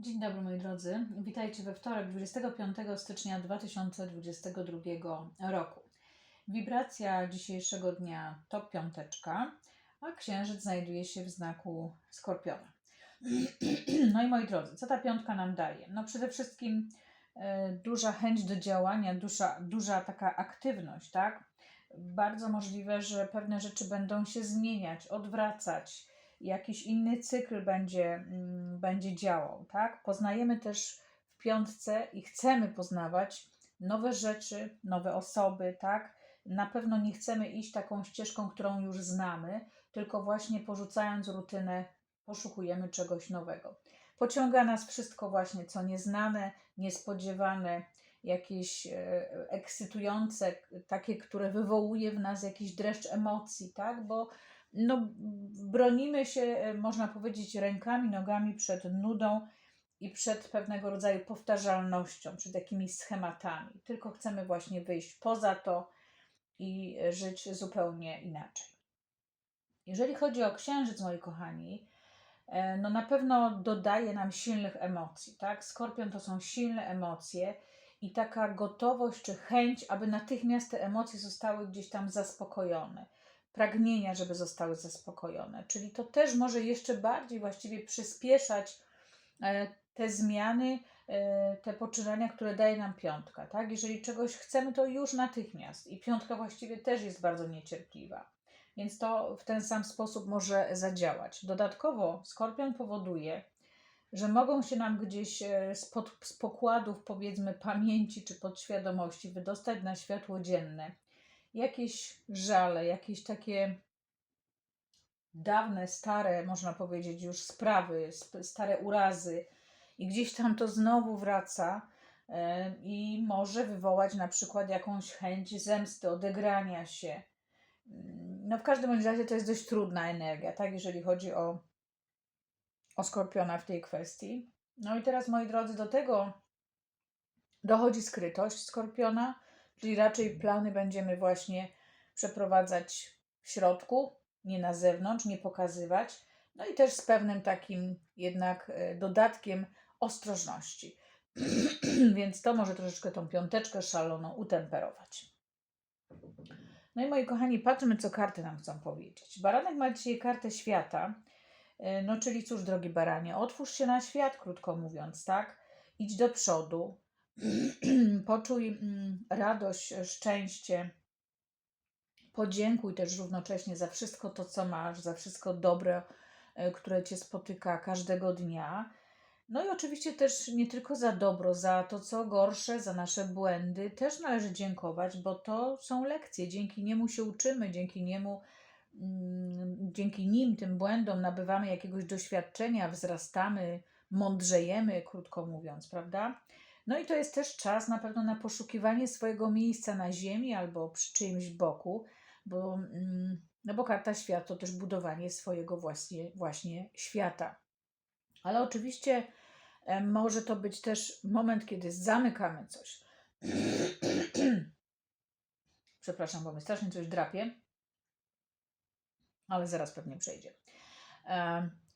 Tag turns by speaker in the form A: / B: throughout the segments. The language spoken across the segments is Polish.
A: Dzień dobry moi drodzy. Witajcie we wtorek 25 stycznia 2022 roku. Wibracja dzisiejszego dnia to piąteczka, a księżyc znajduje się w znaku skorpiona. No i moi drodzy, co ta piątka nam daje? No przede wszystkim e, duża chęć do działania, duża, duża taka aktywność, tak? Bardzo możliwe, że pewne rzeczy będą się zmieniać, odwracać jakiś inny cykl będzie, mm, będzie działał, tak? Poznajemy też w piątce i chcemy poznawać nowe rzeczy, nowe osoby, tak? Na pewno nie chcemy iść taką ścieżką, którą już znamy, tylko właśnie porzucając rutynę, poszukujemy czegoś nowego. Pociąga nas wszystko właśnie, co nieznane, niespodziewane, jakieś e, ekscytujące, takie, które wywołuje w nas jakiś dreszcz emocji, tak? Bo no, bronimy się, e, można powiedzieć, rękami, nogami przed nudą i przed pewnego rodzaju powtarzalnością, przed jakimiś schematami. Tylko chcemy właśnie wyjść poza to i żyć zupełnie inaczej. Jeżeli chodzi o księżyc, moi kochani, e, no na pewno dodaje nam silnych emocji, tak? Skorpion to są silne emocje i taka gotowość czy chęć, aby natychmiast te emocje zostały gdzieś tam zaspokojone pragnienia, żeby zostały zaspokojone. Czyli to też może jeszcze bardziej właściwie przyspieszać e, te zmiany, e, te poczynania, które daje nam piątka. Tak? Jeżeli czegoś chcemy, to już natychmiast. I piątka właściwie też jest bardzo niecierpliwa. Więc to w ten sam sposób może zadziałać. Dodatkowo skorpion powoduje, że mogą się nam gdzieś e, spod, z pokładów, powiedzmy, pamięci czy podświadomości wydostać na światło dzienne jakieś żale, jakieś takie dawne, stare, można powiedzieć, już sprawy, stare urazy, i gdzieś tam to znowu wraca i może wywołać na przykład jakąś chęć zemsty, odegrania się. No w każdym razie to jest dość trudna energia, tak, jeżeli chodzi o, o skorpiona w tej kwestii. No i teraz, moi drodzy, do tego dochodzi skrytość skorpiona, Czyli raczej plany będziemy właśnie przeprowadzać w środku, nie na zewnątrz, nie pokazywać. No i też z pewnym takim jednak e, dodatkiem ostrożności. Więc to może troszeczkę tą piąteczkę szaloną utemperować. No i moi kochani, patrzmy, co karty nam chcą powiedzieć. Baranek ma dzisiaj kartę świata. E, no, czyli cóż, drogi baranie, otwórz się na świat, krótko mówiąc, tak? Idź do przodu, Poczuj mm, radość, szczęście. Podziękuj też równocześnie za wszystko to, co masz, za wszystko dobre, które cię spotyka każdego dnia. No i oczywiście też nie tylko za dobro, za to, co gorsze, za nasze błędy też należy dziękować, bo to są lekcje. Dzięki niemu się uczymy, dzięki niemu, mm, dzięki nim, tym błędom nabywamy jakiegoś doświadczenia, wzrastamy, mądrzejemy, krótko mówiąc, prawda? No i to jest też czas na pewno na poszukiwanie swojego miejsca na ziemi albo przy czyimś boku, bo, mm, no bo karta świat to też budowanie swojego właśnie, właśnie świata. Ale oczywiście może to być też moment, kiedy zamykamy coś. Przepraszam, bo mnie strasznie coś drapie, ale zaraz pewnie przejdzie.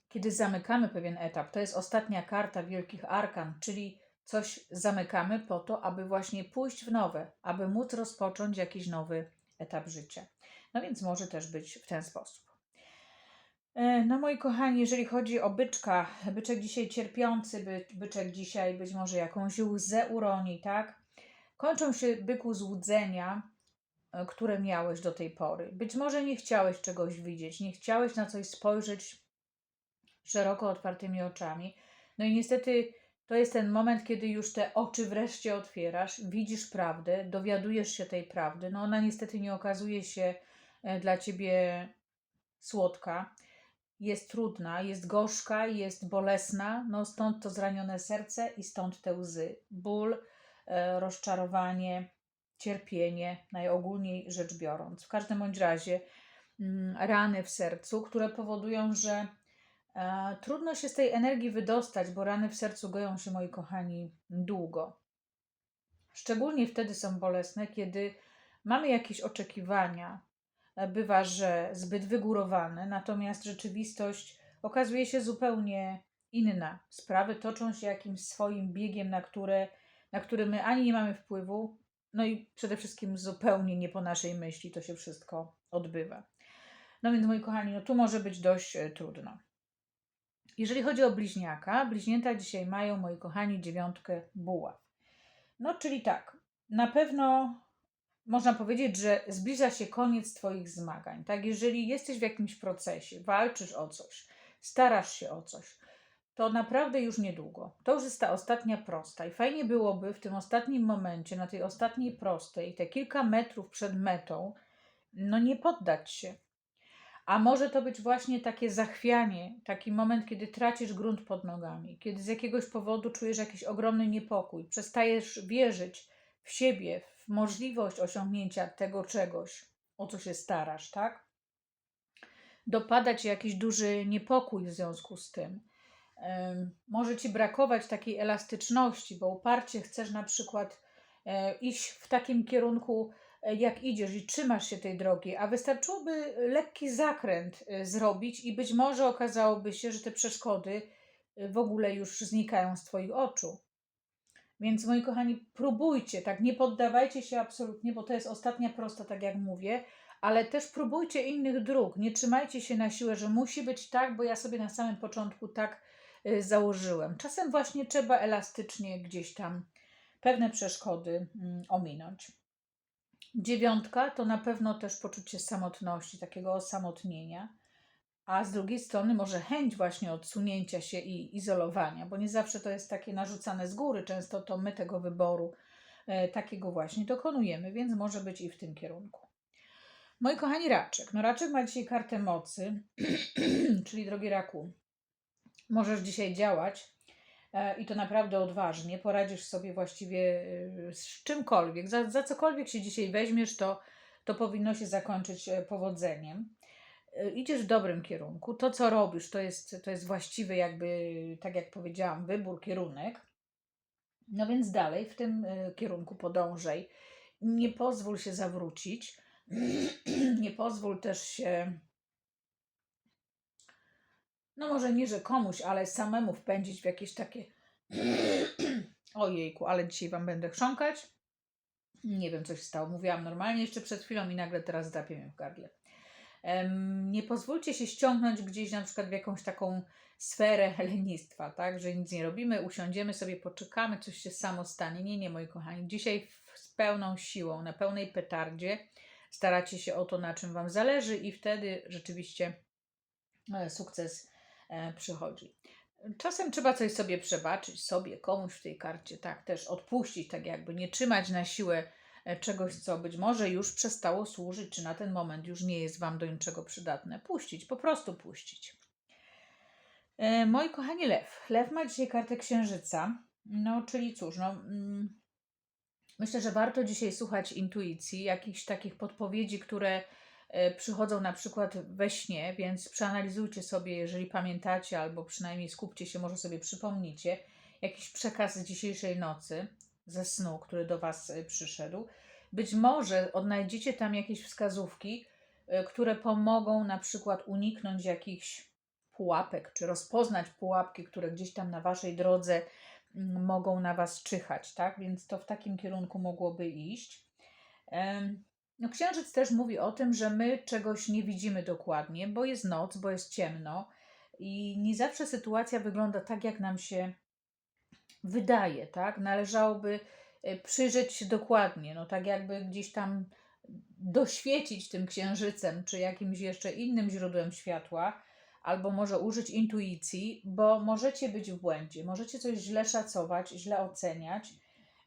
A: Kiedy zamykamy pewien etap, to jest ostatnia karta wielkich arkan, czyli coś zamykamy po to, aby właśnie pójść w nowe, aby móc rozpocząć jakiś nowy etap życia. No więc może też być w ten sposób. E, no moi kochani, jeżeli chodzi o byczka, byczek dzisiaj cierpiący, by, byczek dzisiaj być może jakąś łzę uroni, tak? Kończą się byku złudzenia, e, które miałeś do tej pory. Być może nie chciałeś czegoś widzieć, nie chciałeś na coś spojrzeć szeroko otwartymi oczami. No i niestety to jest ten moment, kiedy już te oczy wreszcie otwierasz, widzisz prawdę, dowiadujesz się tej prawdy. No ona niestety nie okazuje się e, dla ciebie słodka, jest trudna, jest gorzka, jest bolesna, no stąd to zranione serce i stąd te łzy. Ból, e, rozczarowanie, cierpienie, najogólniej rzecz biorąc. W każdym bądź razie mm, rany w sercu, które powodują, że trudno się z tej energii wydostać, bo rany w sercu goją się, moi kochani, długo. Szczególnie wtedy są bolesne, kiedy mamy jakieś oczekiwania. E, bywa, że zbyt wygórowane, natomiast rzeczywistość okazuje się zupełnie inna. Sprawy toczą się jakimś swoim biegiem, na, które, na który my ani nie mamy wpływu, no i przede wszystkim zupełnie nie po naszej myśli to się wszystko odbywa. No więc moi kochani, no tu może być dość e, trudno. Jeżeli chodzi o bliźniaka, bliźnięta dzisiaj mają, moi kochani, dziewiątkę buław. No, czyli tak, na pewno można powiedzieć, że zbliża się koniec Twoich zmagań. Tak, jeżeli jesteś w jakimś procesie, walczysz o coś, starasz się o coś, to naprawdę już niedługo. To już jest ta ostatnia prosta. I fajnie byłoby w tym ostatnim momencie, na tej ostatniej prostej, te kilka metrów przed metą, no nie poddać się. A może to być właśnie takie zachwianie, taki moment, kiedy tracisz grunt pod nogami, kiedy z jakiegoś powodu czujesz jakiś ogromny niepokój, przestajesz wierzyć w siebie, w możliwość osiągnięcia tego czegoś, o co się starasz, tak? Dopada ci jakiś duży niepokój w związku z tym. Może ci brakować takiej elastyczności, bo uparcie chcesz na przykład e, iść w takim kierunku, jak idziesz i trzymasz się tej drogi, a wystarczyłoby lekki zakręt e, zrobić i być może okazałoby się, że te przeszkody w ogóle już znikają z Twoich oczu. Więc moi kochani, próbujcie, tak, nie poddawajcie się absolutnie, bo to jest ostatnia prosta, tak jak mówię, ale też próbujcie innych dróg. Nie trzymajcie się na siłę, że musi być tak, bo ja sobie na samym początku tak y, założyłem. Czasem właśnie trzeba elastycznie gdzieś tam pewne przeszkody mm, ominąć. Dziewiątka to na pewno też poczucie samotności, takiego osamotnienia. A z drugiej strony może chęć właśnie odsunięcia się i izolowania, bo nie zawsze to jest takie narzucane z góry, często to my tego wyboru e, takiego właśnie dokonujemy, więc może być i w tym kierunku. Moi kochani raczek, no raczek ma dzisiaj kartę mocy, czyli drogi raku, możesz dzisiaj działać i to naprawdę odważnie, poradzisz sobie właściwie e, z czymkolwiek, za, za cokolwiek się dzisiaj weźmiesz, to, to powinno się zakończyć e, powodzeniem. E, idziesz w dobrym kierunku. To, co robisz, to jest, to jest właściwy, jakby, tak jak powiedziałam, wybór, kierunek. No więc dalej w tym e, kierunku podążaj. Nie pozwól się zawrócić. Nie pozwól też się, no może nie, że komuś, ale samemu wpędzić w jakieś takie. Ojejku, ale dzisiaj Wam będę chrząkać. Nie wiem, co się stało. Mówiłam normalnie jeszcze przed chwilą i nagle teraz drapie w gardle. Nie pozwólcie się ściągnąć gdzieś na przykład w jakąś taką sferę lenistwa, tak, że nic nie robimy, usiądziemy sobie, poczekamy, coś się samo stanie. Nie, nie, moi kochani. Dzisiaj z pełną siłą, na pełnej petardzie staracie się o to, na czym Wam zależy i wtedy rzeczywiście e, sukces przychodzi. Czasem trzeba coś sobie przebaczyć, sobie, komuś w tej karcie, tak, też odpuścić, tak jakby nie trzymać na siłę E, czegoś, co być może już przestało służyć, czy na ten moment już nie jest Wam do niczego przydatne. Puścić, po prostu puścić. E, moi kochani lew. Lew ma dzisiaj kartę księżyca. No, czyli cóż, no, mm, myślę, że warto dzisiaj słuchać intuicji, jakichś takich podpowiedzi, które e, przychodzą na przykład we śnie, więc przeanalizujcie sobie, jeżeli pamiętacie, albo przynajmniej skupcie się, może sobie przypomnicie jakiś przekaz z dzisiejszej nocy ze snu, który do Was y, przyszedł. Być może odnajdziecie tam jakieś wskazówki, y, które pomogą na przykład uniknąć jakichś pułapek, czy rozpoznać pułapki, które gdzieś tam na Waszej drodze mm, mogą na Was czyhać, tak? Więc to w takim kierunku mogłoby iść. No, księżyc też mówi o tym, że my czegoś nie widzimy dokładnie, bo jest noc, bo jest ciemno i nie zawsze sytuacja wygląda tak, jak nam się wydaje, tak? Należałoby e, przyjrzeć się dokładnie, no tak jakby gdzieś tam doświecić tym księżycem, czy jakimś jeszcze innym źródłem światła, albo może użyć intuicji, bo możecie być w błędzie, możecie coś źle szacować, źle oceniać.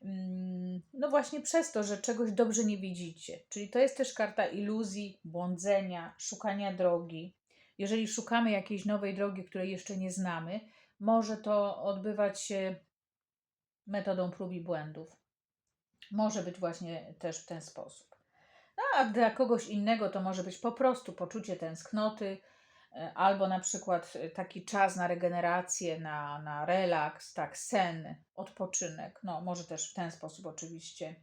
A: Mm, no właśnie przez to, że czegoś dobrze nie widzicie. Czyli to jest też karta iluzji, błądzenia, szukania drogi. Jeżeli szukamy jakiejś nowej drogi, której jeszcze nie znamy, może to odbywać się metodą prób i błędów. Może być właśnie też w ten sposób. No, a dla kogoś innego to może być po prostu poczucie tęsknoty, albo na przykład e, taki czas na regenerację, na, na relaks, tak, sen, odpoczynek. No, może też w ten sposób oczywiście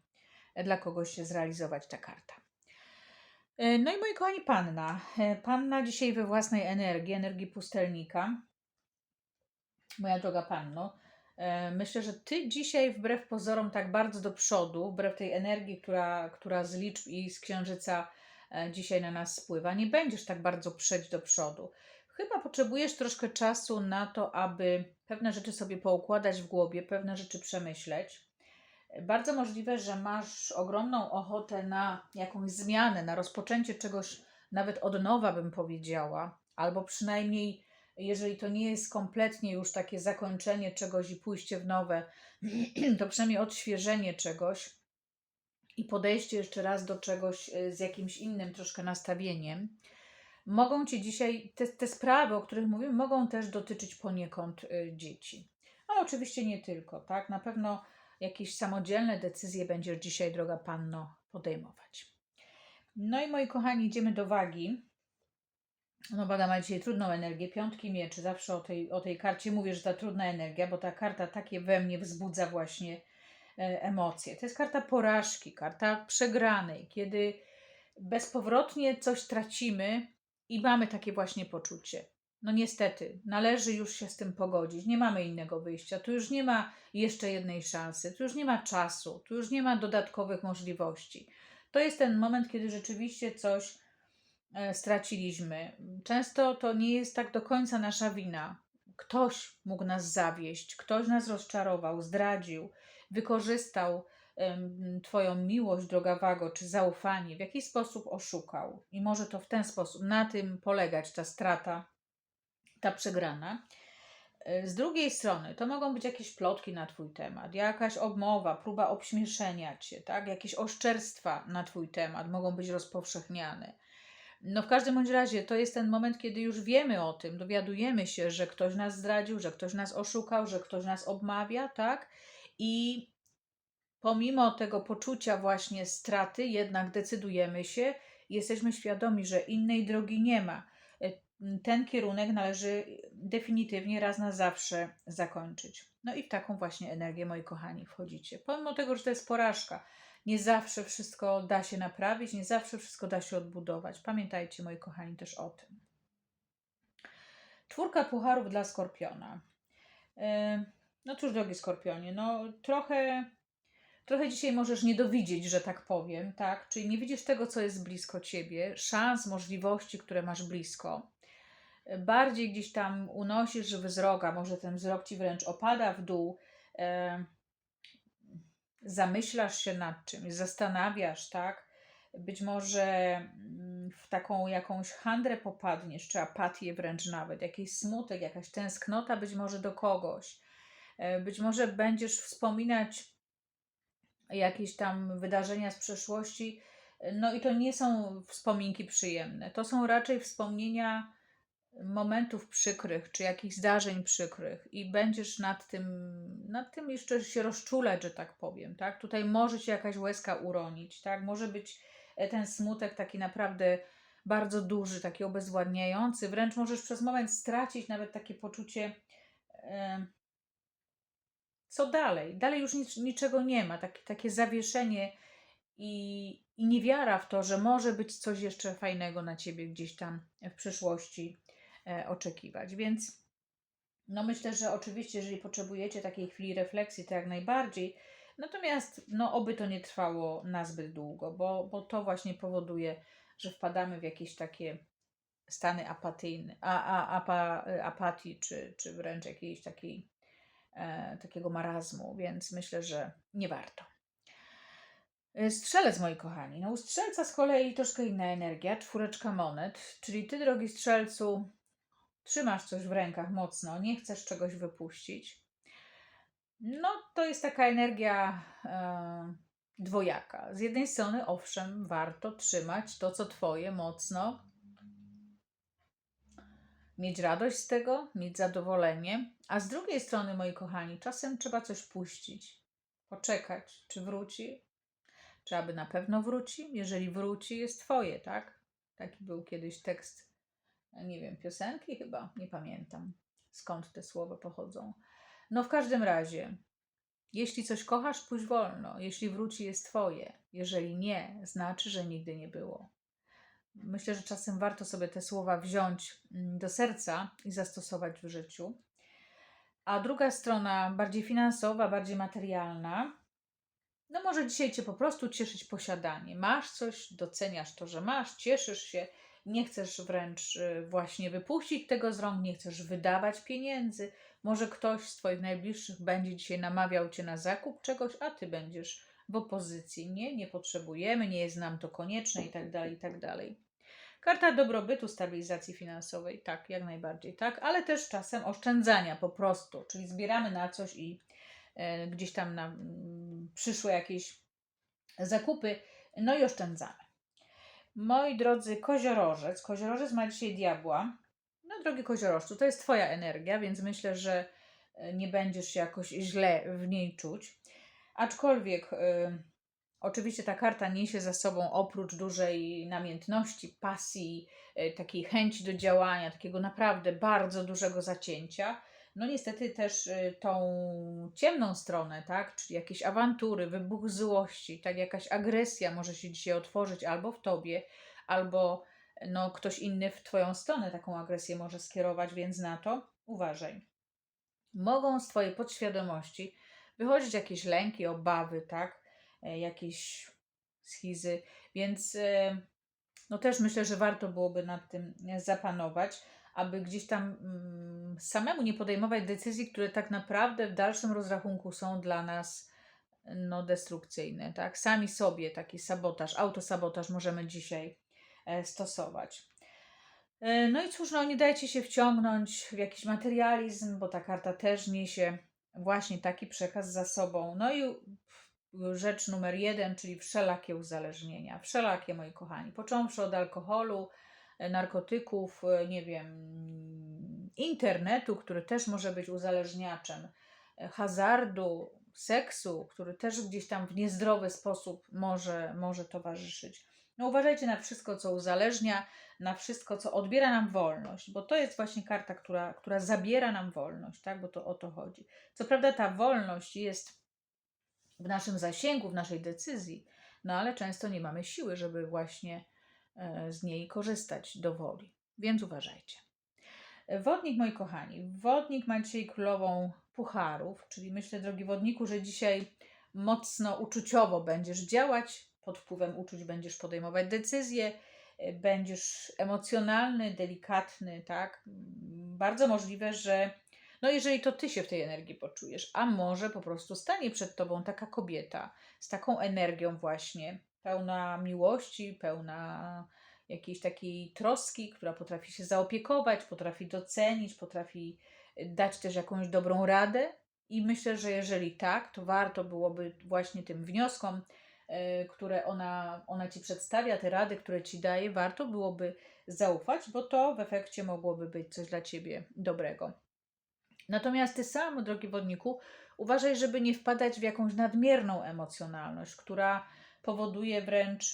A: e, dla kogoś się zrealizować ta karta. No i moi kochani, panna. Panna dzisiaj we własnej energii, energii pustelnika. moja droga panno. E, Myślę, że ty dzisiaj, wbrew pozorom, tak bardzo do przodu, wbrew tej energii, która, która z liczb i z księżyca e, dzisiaj na nas spływa, nie będziesz tak bardzo przejść do przodu. Chyba potrzebujesz troszkę czasu na to, aby pewne rzeczy sobie poukładać w głowie, pewne rzeczy przemyśleć. Bardzo możliwe, że masz ogromną ochotę na jakąś zmianę, na rozpoczęcie czegoś nawet od nowa, bym powiedziała, albo przynajmniej, jeżeli to nie jest kompletnie już takie zakończenie czegoś i pójście w nowe, to przynajmniej odświeżenie czegoś i podejście jeszcze raz do czegoś y, z jakimś innym troszkę nastawieniem. Mogą ci dzisiaj, te, te sprawy, o których mówimy, mogą też dotyczyć poniekąd y, dzieci. Ale oczywiście nie tylko, tak? Na pewno jakieś samodzielne decyzje będziesz dzisiaj, droga panno, podejmować. No i moi kochani, idziemy do wagi. No waga ma dzisiaj trudną energię, piątki mieczy, zawsze o tej, o tej karcie mówię, że ta trudna energia, bo ta karta takie we mnie wzbudza właśnie e, emocje. To jest karta porażki, karta przegranej, kiedy bezpowrotnie coś tracimy i mamy takie właśnie poczucie. No niestety, należy już się z tym pogodzić. Nie mamy innego wyjścia. Tu już nie ma jeszcze jednej szansy, tu już nie ma czasu, tu już nie ma dodatkowych możliwości. To jest ten moment, kiedy rzeczywiście coś e, straciliśmy. Często to nie jest tak do końca nasza wina. Ktoś mógł nas zawieść, ktoś nas rozczarował, zdradził, wykorzystał Twoją miłość, droga Wago, czy zaufanie, w jakiś sposób oszukał. I może to w ten sposób, na tym polegać ta strata, ta przegrana. E, Z drugiej strony, to mogą być jakieś plotki na Twój temat, jakaś obmowa, próba obśmieszenia Cię, tak? jakieś oszczerstwa na Twój temat mogą być rozpowszechniane. No w każdym bądź razie to jest ten moment, kiedy już wiemy o tym, dowiadujemy się, że ktoś nas zdradził, że ktoś nas oszukał, że ktoś nas obmawia, tak? I pomimo tego poczucia właśnie straty, jednak decydujemy się, jesteśmy świadomi, że innej drogi nie ma. E, Ten kierunek należy definitywnie raz na zawsze zakończyć. No i w taką właśnie energię, moi kochani, wchodzicie. Pomimo tego, że to jest porażka, nie zawsze wszystko da się naprawić, nie zawsze wszystko da się odbudować. Pamiętajcie, moi kochani, też o tym. Czwórka pucharów dla skorpiona. E, No cóż, drogi skorpionie, no trochę, trochę dzisiaj możesz nie dowidzieć, że tak powiem, tak? Czyli nie widzisz tego, co jest blisko ciebie, szans, możliwości, które masz blisko. Bardziej gdzieś tam unosisz wzrok, a może ten wzrok ci wręcz opada w dół. E, zamyślasz się nad czymś, zastanawiasz, tak? Być może mm, w taką jakąś handrę popadniesz, czy apatię wręcz nawet, jakiś smutek, jakaś tęsknota być może do kogoś. E, Być może będziesz wspominać jakieś tam wydarzenia z przeszłości, no i to nie są wspominki przyjemne. To są raczej wspomnienia momentów przykrych, czy jakichś zdarzeń przykrych i będziesz nad tym, nad tym jeszcze się rozczulać, że tak powiem, tak? Tutaj może się jakaś łezka uronić, tak? Może być e, ten smutek taki naprawdę bardzo duży, taki obezwładniający, wręcz możesz przez moment stracić nawet takie poczucie e, co dalej? Dalej już nic, niczego nie ma, takie, zawieszenie i, i niewiara w to, że może być coś jeszcze fajnego na ciebie gdzieś tam w przyszłości e, oczekiwać. Więc no myślę, że oczywiście, jeżeli potrzebujecie takiej chwili refleksji, to jak najbardziej. Natomiast no oby to nie trwało na zbyt długo, bo, bo to właśnie powoduje, że wpadamy w jakieś takie stany apatyjne, a, a, apa, apatii, czy, czy wręcz jakiejś takiej e, takiego marazmu, więc myślę, że nie warto. E, Strzelec, moi kochani. No u strzelca z kolei troszkę inna energia, czwóreczka monet, czyli ty, drogi strzelcu, trzymasz coś w rękach mocno, nie chcesz czegoś wypuścić. No, to jest taka energia e, dwojaka. Z jednej strony, owszem, warto trzymać to, co twoje, mocno, mieć radość z tego, mieć zadowolenie, a z drugiej strony, moi kochani, czasem trzeba coś puścić, poczekać, czy wróci, czy aby na pewno wróci. Jeżeli wróci, jest twoje, tak? Taki był kiedyś tekst, nie wiem, piosenki chyba, nie pamiętam skąd te słowa pochodzą. No w każdym razie, jeśli coś kochasz, pójdź wolno. Jeśli wróci, jest twoje. Jeżeli nie, znaczy, że nigdy nie było. Myślę, że czasem warto sobie te słowa wziąć mm, do serca i zastosować w życiu. A druga strona, bardziej finansowa, bardziej materialna, no może dzisiaj Cię po prostu cieszyć posiadanie. Masz coś, doceniasz to, że masz, cieszysz się, nie chcesz wręcz y, właśnie wypuścić tego z rąk, nie chcesz wydawać pieniędzy. Może ktoś z Twoich najbliższych będzie dzisiaj namawiał Cię na zakup czegoś, a Ty będziesz w opozycji. Nie, nie potrzebujemy, nie jest nam to konieczne i tak dalej, i tak dalej. Karta dobrobytu, stabilizacji finansowej, tak, jak najbardziej, tak, ale też czasem oszczędzania po prostu, czyli zbieramy na coś i e, gdzieś tam na mm, przyszłe jakieś zakupy, no i oszczędzamy. Moi drodzy, koziorożec, koziorożec ma dzisiaj diabła. No drogi koziorożcu, to jest Twoja energia, więc myślę, że e, nie będziesz się jakoś źle w niej czuć. Aczkolwiek y, oczywiście ta karta niesie za sobą oprócz dużej namiętności, pasji, y, takiej chęci do działania, takiego naprawdę bardzo dużego zacięcia, no niestety też y, tą ciemną stronę, tak, czyli jakieś awantury, wybuch złości, tak jakaś agresja może się dzisiaj otworzyć albo w tobie, albo no ktoś inny w twoją stronę taką agresję może skierować, więc na to uważaj. Mogą z twojej podświadomości wychodzić jakieś lęki, obawy, tak, E, jakieś schizy, więc e, no też myślę, że warto byłoby nad tym zapanować, aby gdzieś tam mm, samemu nie podejmować decyzji, które tak naprawdę w dalszym rozrachunku są dla nas no, destrukcyjne. Tak? Sami sobie taki sabotaż, autosabotaż możemy dzisiaj e, stosować. E, No i cóż, no nie dajcie się wciągnąć w jakiś materializm, bo ta karta też niesie właśnie taki przekaz za sobą. No i rzecz numer jeden, czyli wszelakie uzależnienia. Wszelakie, moi kochani. Począwszy od alkoholu, e, narkotyków, e, nie wiem, internetu, który też może być uzależniaczem, e, hazardu, seksu, który też gdzieś tam w niezdrowy sposób może, może towarzyszyć. No uważajcie na wszystko, co uzależnia, na wszystko, co odbiera nam wolność, bo to jest właśnie karta, która, która zabiera nam wolność, tak? bo to o to chodzi. Co prawda ta wolność jest w naszym zasięgu, w naszej decyzji, no ale często nie mamy siły, żeby właśnie e, z niej korzystać do woli. Więc uważajcie. Wodnik, moi kochani, wodnik ma dzisiaj królową pucharów, czyli myślę, drogi wodniku, że dzisiaj mocno uczuciowo będziesz działać, pod wpływem uczuć będziesz podejmować decyzje, e, będziesz emocjonalny, delikatny, tak? Bardzo możliwe, że no jeżeli to ty się w tej energii poczujesz, a może po prostu stanie przed tobą taka kobieta z taką energią właśnie, pełna miłości, pełna jakiejś takiej troski, która potrafi się zaopiekować, potrafi docenić, potrafi dać też jakąś dobrą radę. I myślę, że jeżeli tak, to warto byłoby właśnie tym wnioskom, e, które ona, ona ci przedstawia, te rady, które ci daje, warto byłoby zaufać, bo to w efekcie mogłoby być coś dla ciebie dobrego. Natomiast ty sam, drogi wodniku, uważaj, żeby nie wpadać w jakąś nadmierną emocjonalność, która powoduje wręcz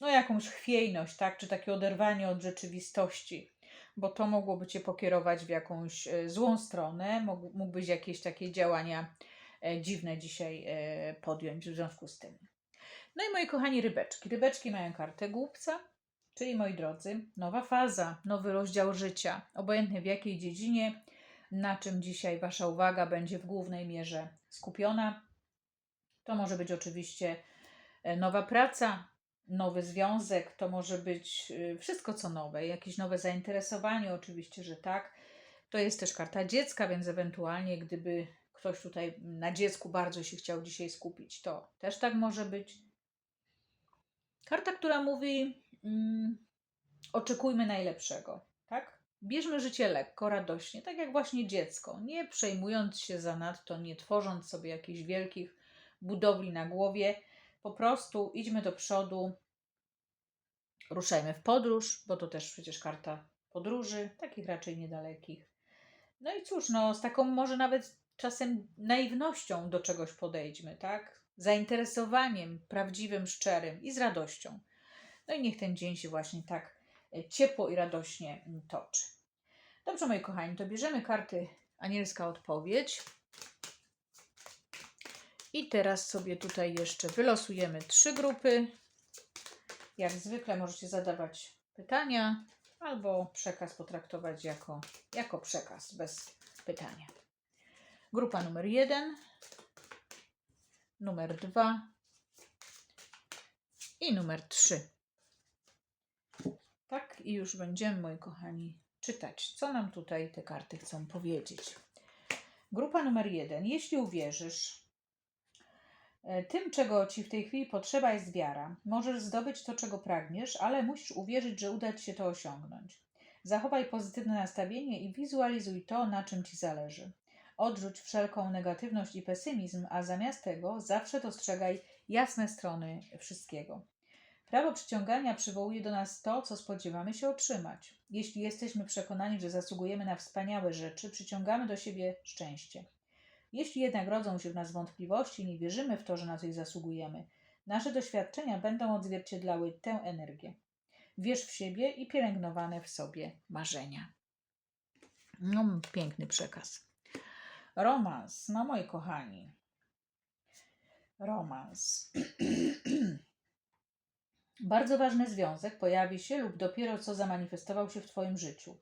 A: no, jakąś chwiejność, tak? czy takie oderwanie od rzeczywistości, bo to mogłoby cię pokierować w jakąś e, złą stronę, mógł, mógłbyś jakieś takie działania e, dziwne dzisiaj e, podjąć w związku z tym. No i moi kochani rybeczki. Rybeczki mają kartę głupca, czyli moi drodzy, nowa faza, nowy rozdział życia, obojętnie w jakiej dziedzinie, na czym dzisiaj Wasza uwaga będzie w głównej mierze skupiona. To może być oczywiście e, nowa praca, nowy związek, to może być e, wszystko co nowe, jakieś nowe zainteresowanie, oczywiście, że tak. To jest też karta dziecka, więc ewentualnie, gdyby ktoś tutaj na dziecku bardzo się chciał dzisiaj skupić, to też tak może być. Karta, która mówi: mm, oczekujmy najlepszego, tak? Bierzmy życie lekko, radośnie, tak jak właśnie dziecko, nie przejmując się za nadto, nie tworząc sobie jakichś wielkich budowli na głowie. Po prostu idźmy do przodu, ruszajmy w podróż, bo to też przecież karta podróży, takich raczej niedalekich. No i cóż, no z taką może nawet czasem naiwnością do czegoś podejdźmy, tak? Zainteresowaniem prawdziwym, szczerym i z radością. No i niech ten dzień się właśnie tak e, ciepło i radośnie mm, toczy. Dobrze, moi kochani, to bierzemy karty Anielska Odpowiedź. I teraz sobie tutaj jeszcze wylosujemy trzy grupy. Jak zwykle możecie zadawać pytania albo przekaz potraktować jako, jako przekaz bez pytania. Grupa numer jeden, numer dwa i numer trzy. Tak, i już będziemy, moi kochani, czytać, co nam tutaj te karty chcą powiedzieć. Grupa numer jeden. Jeśli uwierzysz, e, tym, czego ci w tej chwili potrzeba, jest wiara. Możesz zdobyć to, czego pragniesz, ale musisz uwierzyć, że uda ci się to osiągnąć. Zachowaj pozytywne nastawienie i wizualizuj to, na czym ci zależy. Odrzuć wszelką negatywność i pesymizm, a zamiast tego zawsze dostrzegaj jasne strony wszystkiego. Prawo przyciągania przywołuje do nas to, co spodziewamy się otrzymać. Jeśli jesteśmy przekonani, że zasługujemy na wspaniałe rzeczy, przyciągamy do siebie szczęście. Jeśli jednak rodzą się w nas wątpliwości i nie wierzymy w to, że na coś zasługujemy, nasze doświadczenia będą odzwierciedlały tę energię. Wierz w siebie i pielęgnowane w sobie marzenia. No, piękny przekaz. Romans, no moi kochani. Romans. Bardzo ważny związek pojawi się lub dopiero co zamanifestował się w Twoim życiu.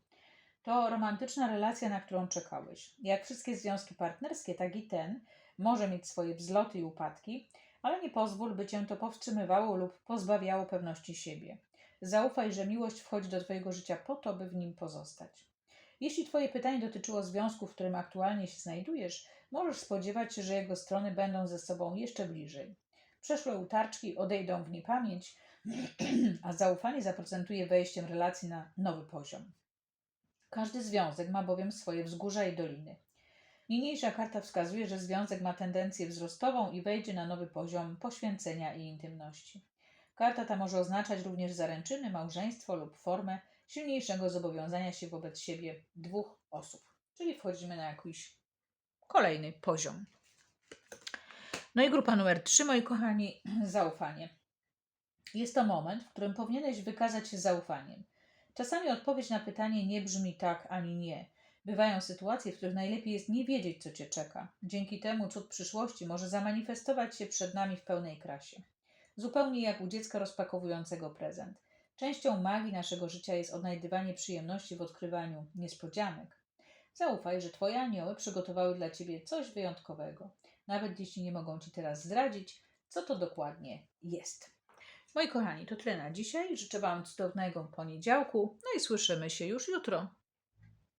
A: To romantyczna relacja, na którą czekałeś. Jak wszystkie związki partnerskie, tak i ten może mieć swoje wzloty i upadki, ale nie pozwól, by cię to powstrzymywało lub pozbawiało pewności siebie. Zaufaj, że miłość wchodzi do Twojego życia po to, by w nim pozostać. Jeśli Twoje pytanie dotyczyło związku, w którym aktualnie się znajdujesz, możesz spodziewać się, że jego strony będą ze sobą jeszcze bliżej. Przeszłe utarczki odejdą w niepamięć, a zaufanie zaprocentuje wejściem relacji na nowy poziom. Każdy związek ma bowiem swoje wzgórza i doliny. Niniejsza karta wskazuje, że związek ma tendencję wzrostową i wejdzie na nowy poziom poświęcenia i intymności. Karta ta może oznaczać również zaręczyny, małżeństwo lub formę silniejszego zobowiązania się wobec siebie dwóch osób. Czyli wchodzimy na jakiś kolejny poziom. No i grupa numer 3, moi kochani, zaufanie. Jest to moment, w którym powinieneś wykazać się zaufaniem. Czasami odpowiedź na pytanie nie brzmi tak ani nie. Bywają sytuacje, w których najlepiej jest nie wiedzieć, co cię czeka. Dzięki temu cud przyszłości może zamanifestować się przed nami w pełnej krasie. Zupełnie jak u dziecka rozpakowującego prezent. Częścią magii naszego życia jest odnajdywanie przyjemności w odkrywaniu niespodzianek. Zaufaj, że Twoje anioły przygotowały dla Ciebie coś wyjątkowego, nawet jeśli nie mogą Ci teraz zdradzić, co to dokładnie jest. Moi kochani, to tyle na dzisiaj. Życzę Wam cudownego poniedziałku, no i słyszymy się już jutro.